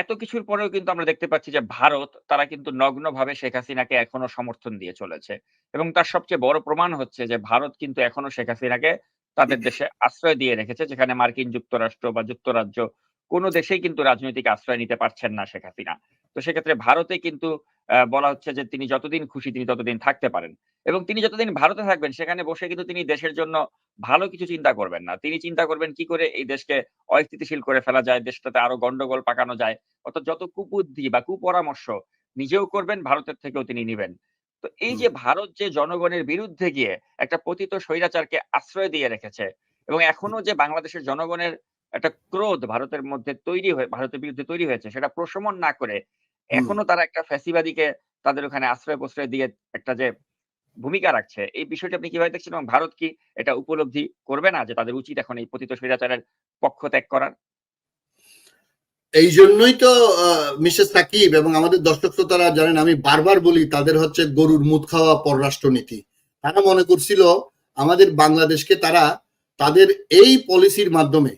এত কিছুর পরেও কিন্তু আমরা দেখতে পাচ্ছি যে ভারত, তারা কিন্তু নগ্নভাবে শেখ হাসিনাকে এখনও সমর্থন দিয়ে চলেছে। এবং তার সবচেয়ে বড় প্রমাণ হচ্ছে যে ভারত কিন্তু এখনও শেখ হাসিনাকে তাদের দেশে আশ্রয় দিয়ে রেখেছে। যেখানে মার্কিন যুক্তরাষ্ট্র বা যুক্তরাজ্য কোনো দেশেই কিন্তু রাজনৈতিক আশ্রয় নিতে পারছেন না শেখ হাসিনা। তো সেক্ষেত্রে ভারতে কিন্তু বলা হচ্ছে যে তিনি যতদিন খুশি তিনি ততদিন থাকতে পারেন। এবং তিনি যতদিন ভারতে থাকবেন সেখানে বসে কিন্তু তিনি দেশের জন্য ভালো কিছু চিন্তা করবেন না। তিনি চিন্তা করবেন কি করে এই দেশকে অস্থিতিশীল করে ফেলা যায়, দেশটাতে আরও গন্ডগোল পাকানো যায়। অর্থাৎ যত কুবুদ্ধি বা কুপরামর্শ নিজেও করবেন, ভারতের থেকেও তিনি নিবেন। তো এই যে ভারত যে জনগণের বিরুদ্ধে গিয়ে একটা পতিত স্বৈরাচারকে আশ্রয় দিয়ে রেখেছে এবং এখনও যে বাংলাদেশের জনগণের একটা ক্রোধ ভারতের মধ্যে তৈরি হয়ে ভারতের বিরুদ্ধে তৈরি হয়েছে সেটা প্রশমন না করে। এখনও তারা একটা ফ্যাসিবাদীকে তাদের ওখানে আশ্রয়-প্রশ্রয় দিয়ে একটা যে ভূমিকা রাখছে, এই বিষয়টি আপনি কীভাবে দেখছেন? এবং ভারত কি এটা উপলব্ধি করবে না যে তাদের উচিত এখন এই পতিত স্বৈরাচারের পক্ষ ত্যাগ করার? এই জন্যই তো মিসেস সাকিব এবং আমাদের দর্শক শ্রোতারা জানেন আমি বারবার বলি তাদের হচ্ছে গরুর মুত খাওয়া পররাষ্ট্রনীতি। তারা মনে করছিল আমাদের বাংলাদেশকে তারা তাদের এই পলিসির মাধ্যমে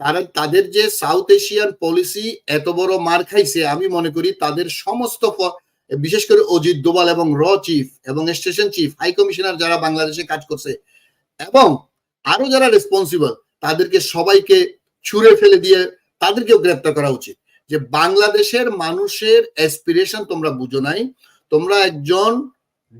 তারা তাদের যে সাউথ এশিয়ান পলিসি এত বড় মার খাইছে আমি মনে করি তাদের সমস্ত বিশেষ করে অজিত দোভাল এবং র চিফ এবং স্টেশন চিফ, হাই কমিশনার যারা বাংলাদেশে কাজ করছে এবং আরও যারা রেসপন্সিবল তাদেরকে সবাইকে ছুঁড়ে ফেলে দিয়ে তাদেরকেও গ্রেপ্তার করা উচিত। যে বাংলাদেশের মানুষের অ্যাসপিরেশন তোমরা বুঝো নাই। তোমরা একজন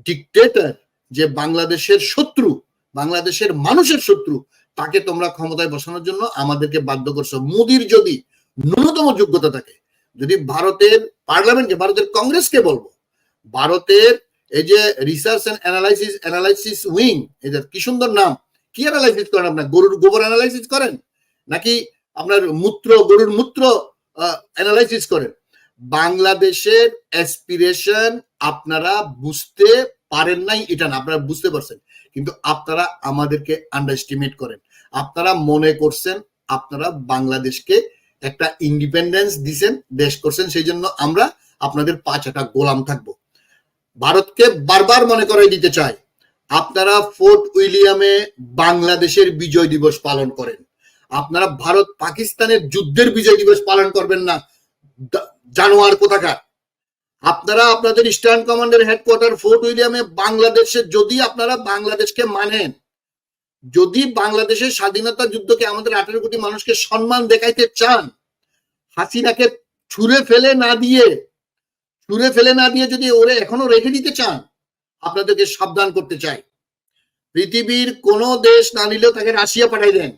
ডিক্টেটর যে বাংলাদেশের শত্রু, বাংলাদেশের মানুষের শত্রু তাকে তোমরা ক্ষমতায় বসানোর জন্য আমাদেরকে বাধ্য করছ। মোদির যদি ন্যূনতম যোগ্যতা থাকে, যদি ভারতের পার্লামেন্টকে ভারতের কংগ্রেসকে বলব, ভারতের এই যে research and analysis analysis wing এদের কি সুন্দর নাম। কি অ্যানালাইসিস করেন আপনার? গরুর গোবর অ্যানালাইসিস করেন? নাকি আপনার মূত্র গরুর মূত্র আ এনালাইসিস করেন? বাংলাদেশের অ্যাসপিরেশন আপনারা বুঝতে পারেন নাই এটা না, আপনারা বুঝতে পারছেন। কিন্তু আপনারা আমাদেরকে আন্ডার এস্টিমেট করেন। আপনারা মনে করছেন আপনারা বাংলাদেশকে একটা ইন্ডিপেন্ডেন্স দিছেন, দেশ করছেন সেই জন্য আমরা আপনাদের পা চাটা গোলাম থাকব। ভারতকে বারবার মনে করাই দিতে চাই, আপনারা ফোর্ট উইলিয়ামে বাংলাদেশের বিজয় দিবস পালন করেন। আপনারা ভারত পাকিস্তানের যুদ্ধের বিজয় দিবস পালন করবেন না। জানোয়ার কোথাকার। আপনারা আপনাদের ইস্টার্ন কমান্ডের হেডকোয়ার্টার ফোর্ট উইলিয়ামে বাংলাদেশে যদি আপনারা বাংলাদেশকে মানেন, যদি বাংলাদেশের স্বাধীনতা যুদ্ধকে আমাদের 18 কোটি মানুষকে সম্মান দেখাইতে চান, হাসিনাকে ছুঁড়ে ফেলে না দিয়ে ছুঁড়ে ফেলে না দিয়ে যদি ওরে এখনও রেখে দিতে চান, আপনাদেরকে সাবধান করতে চাই। পৃথিবীর কোন দেশ না নিলেও তাকে রাশিয়া পাঠাই দেন।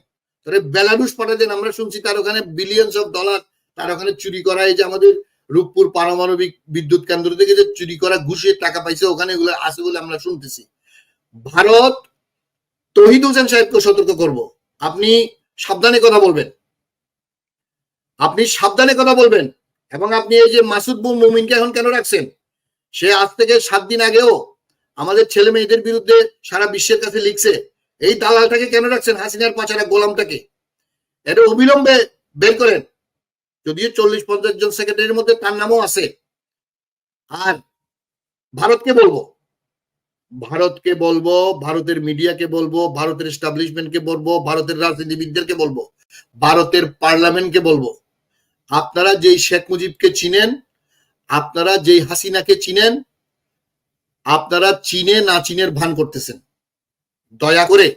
তাহলে বেলারুশ পাঠাই দেন। আমরা শুনছি তার ওখানে বিলিয়নস অফ ডলার তার ওখানে চুরি করা এই যে আমাদের রূপপুর পারমাণবিক বিদ্যুৎ কেন্দ্র থেকে যে চুরি করা ঘুষের টাকা পাইছে, ওখানে এগুলো আছে বলে আমরা শুনতেছি। ভারত তৌহিদ হোসেন সাহেবকে সতর্ক করব। আপনি সাবধানে কথা বলবেন। আপনি সাবধানে কথা বলবেন এবং আপনি এই যে মাসুদ মুমিনকে এখন কেন রাখছেন? সে আজ থেকে ৭ দিন আগেও আমাদের ছেলে মেয়েদের বিরুদ্ধে সারা বিশ্বের কাছে লিখছে। এই দালালটাকে কেন রাখছেন? হাসিনার পাচারা গোলামটাকে। এটা অবিলম্বে বের করেন। যদিও ৪০-৫০ জন সেক্রেটারির মধ্যে তার নামও আছে। আর ভারতকে বলব, ভারতকে বলব, ভারতের মিডিয়াকে বলব, ভারতের এস্টাবলিশমেন্টকে বলব, ভারতের রাজনীতিবিদদেরকে বলব, ভারতের পার্লামেন্টকে বলব। আপনারা যেই শেখ মুজিবকে চিনেন, আপনারা যেই হাসিনাকে চিনেন, আপনারা চিনে না চিনের ভান করতেছেন। দয়া করে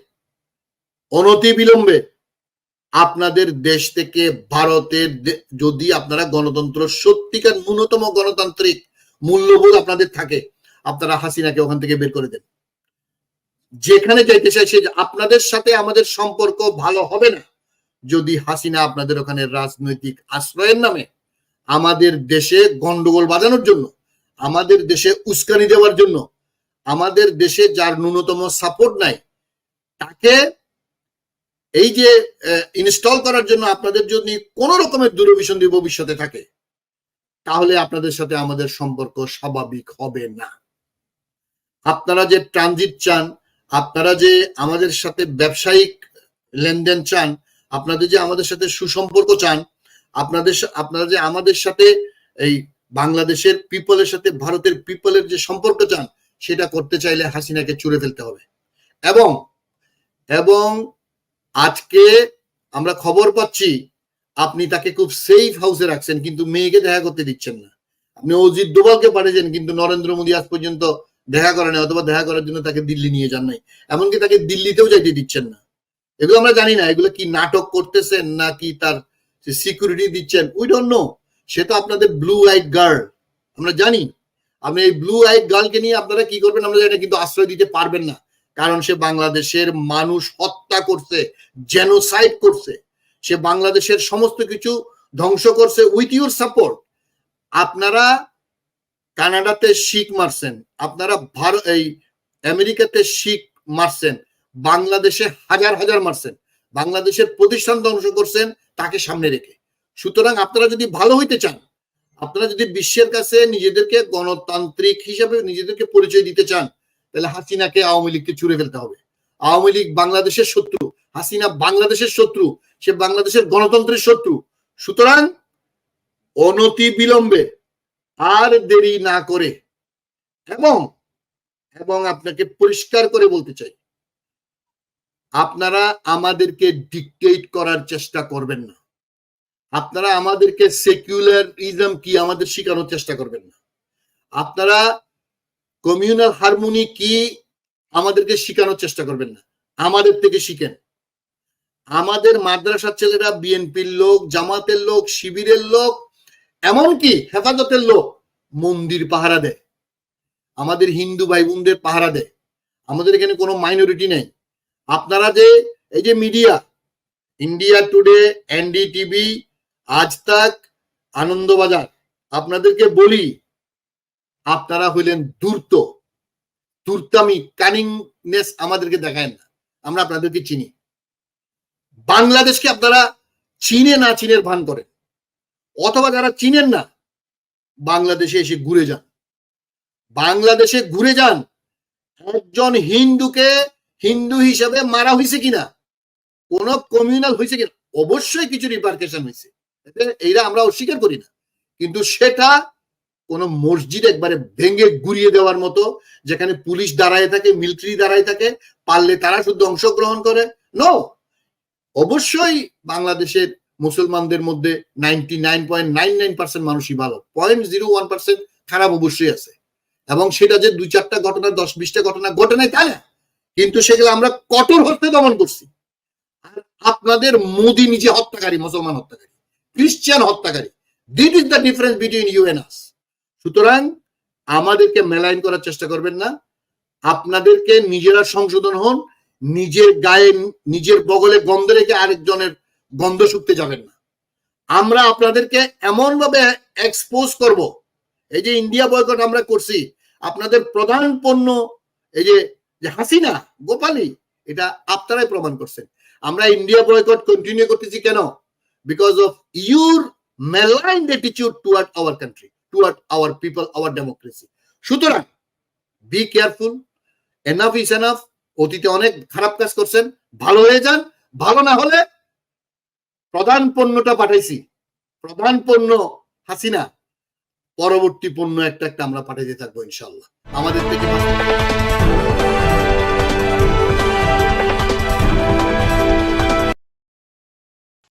অনতিবিলম্বে আপনাদের দেশ থেকে ভারতের যদি আপনারা গণতন্ত্র সত্যিকার ন্যূনতম গণতান্ত্রিক মূল্যবোধ আপনাদের থাকে, আপনারা হাসিনাকে ওখান থেকে বের করে দেন। যেখানে যাইতে চাই সে আপনাদের সাথে আমাদের সম্পর্ক ভালো হবে না। যদি হাসিনা আপনাদের ওখানে রাজনৈতিক আশ্রয়ের নামে আমাদের দেশে গন্ডগোল বাজানোর জন্য, আমাদের দেশে উস্কানি দেওয়ার জন্য, আমাদের দেশে যার ন্যূনতম সাপোর্ট নাই, তাকে এই যে ইনস্টল করার জন্য আপনাদের যদি কোন রকমের দূরভিসন্ধি ভবিষ্যতে থাকে, তাহলে আপনাদের সাথে আমাদের সম্পর্ক স্বাভাবিক হবে না। আপনারা যে ট্রানজিট চান, আপনারা যে আমাদের সাথে ব্যবসায়িক লেনদেন চান, আপনাদের যে আমাদের সাথে সুসম্পর্ক চান, আপনাদের আপনারা যে আমাদের সাথে এই বাংলাদেশের পিপলের সাথে ভারতের পিপলের যে সম্পর্ক চান, সেটা করতে চাইলে হাসিনাকে ছুঁড়ে ফেলতে হবে। এবং, এবং আজকে আমরা খবর পাচ্ছি, আপনি তাকে খুব সেফ হাউসে রাখছেন, কিন্তু মেয়েকে দেখা করতে দিচ্ছেন না। আপনি অজিত দোভালকে পাঠিয়েছেন, কিন্তু নরেন্দ্র মোদী আজ পর্যন্ত দেখা করেন, অথবা দেখা করার জন্য তাকে দিল্লি নিয়ে যান নাই। এমনকি তাকে দিল্লিতেও যাইতে দিচ্ছেন না। এগুলো আমরা জানি না, এগুলো কি নাটক করতেছেন, নাকি তার সিকিউরিটি দিচ্ছেন উই ডোন্ট নো সে তো আপনাদের ব্লু আইট গার্ল আমরা জানি। আপনি এই ব্লু আইট গার্লকে নিয়ে আপনারা কি করবেন, আমরা জানি কিন্তু আশ্রয় দিতে পারবেন না। কারণ সে বাংলাদেশের মানুষ হত্যা করছে জেনোসাইড করছে। সে বাংলাদেশের সমস্ত কিছু ধ্বংস করছে উইথ ইউর সাপোর্ট আপনারা কানাডাতে শিখ মারছেন, আপনারা ভারত এই আমেরিকাতে শিখ মারছেন, বাংলাদেশে হাজার হাজার মারছেন, বাংলাদেশের প্রতিষ্ঠান ধ্বংস করছেন তাকে সামনে রেখে। সুতরাং আপনারা যদি ভালো হইতে চান, আপনারা যদি বিশ্বের কাছে নিজেদেরকে গণতান্ত্রিক হিসাবে নিজেদেরকে পরিচয় দিতে চান তাহলে হাসিনাকে আওয়ামী লীগকে ছুড়ে ফেলতে হবে। আওয়ামী লীগ বাংলাদেশের শত্রু, হাসিনা বাংলাদেশের শত্রু, সে বাংলাদেশের গণতন্ত্রের শত্রু। সুতরাং অনতি বিলম্বে আর দেরি না করে এবং এবং আপনাকে পরিষ্কার করে বলতে চাই, আপনারা আমাদেরকে ডিকটেট করার চেষ্টা করবেন না। আপনারা আমাদেরকে সেকুলারিজম কি আমাদের শেখানোর চেষ্টা করবেন না। আপনারা কমিউনাল হারমোনি কি আমাদেরকে শেখানোর চেষ্টা করবেন না। আমাদের থেকে শিখেন। আমাদের মাদ্রাসার ছেলেরা বিএনপির লোক, জামাতের লোক, শিবিরের লোক, এমনকি হেফাজতের লোক মন্দির পাহারা দেয়। আমাদের হিন্দু ভাই বোনদের পাহারা দেয়। আমাদের এখানে কোনো মাইনরিটি নেই। আপনারা যে, এই যে মিডিয়া ইন্ডিয়া টুডে এনডিটিভি আজ তাক, আনন্দবাজার, আপনাদেরকে বলি আপনারা হইলেন দূর্ত দূর্তামি কানিংনেস আমাদেরকে দেখায় না। আমরা আপনাদেরকে চিনি। বাংলাদেশকে আপনারা চিনে না চিনের ভান করেন। অথবা যারা চিনেন না, বাংলাদেশে এসে ঘুরে যান। বাংলাদেশে ঘুরে যান, একজন হিন্দুকে হিন্দু হিসাবে মারা হয়েছে কিনা, কোন কমিউনাল হয়েছে কিনা, অবশ্যই কিছু রিপার্কেশন হয়েছে এইটা আমরা অস্বীকার করি না। কিন্তু সেটা কোন মসজিদ একবারে ভেঙে গুড়িয়ে দেওয়ার মতো, যেখানে পুলিশ দাঁড়ায় থাকে, মিলিটারি দাঁড়ায় থাকে, পারলে তারা শুধু অংশগ্রহণ করে? নো অবশ্যই বাংলাদেশের মুসলমানদের মধ্যে ninety nine point nine nine percent মানুষই ভালো। পয়েন্ট জিরো ওয়ান পার্সেন্ট খারাপ অবশ্যই আছে। এবং সেটা যে দুই চারটা ঘটনা, দশ বিশটা ঘটনা ঘটে নাই তা না। কিন্তু সেগুলো আমরা কঠোর হত্যা দমন করছি। আর আপনাদের মোদি নিজে হত্যাকারী, মুসলমান হত্যাকারী খ্রিস্টান হত্যাকারী। This is the difference between you and us সুতরাং আমাদেরকে মেলাইন করার চেষ্টা করবেন না। আপনাদেরকে নিজেরা সংশোধন হন, নিজের গায়ে, নিজের বগলে গন্ধ রেখে আরেকজনের গন্ধ শুকতে যাবেন না। আমরা আপনাদেরকে এমন ভাবে এক্সপোজ করব, এই যে ইন্ডিয়া বয়কট আমরা করছি, আপনাদের প্রধান পণ্য, এই যে হাসিনা গোপালী এটা আপনারাই প্রমাণ করছেন। আমরা ইন্ডিয়া বয়কট কন্টিনিউ করতেছি কেন? Because of your malign attitude toward our country toward our people, our democracy. সুতরাং be careful enough is enough অতীতে অনেক খারাপ কাজ করছেন ভালো হয়ে যান। ভালো না হলে প্রধান পণ্যটা পাঠাইছি। প্রধান পণ্য হাসিনা। পরবর্তী পণ্য একটা একটা আমরা পাঠাইতে থাকব ইনশাল্লাহ আমাদের থেকে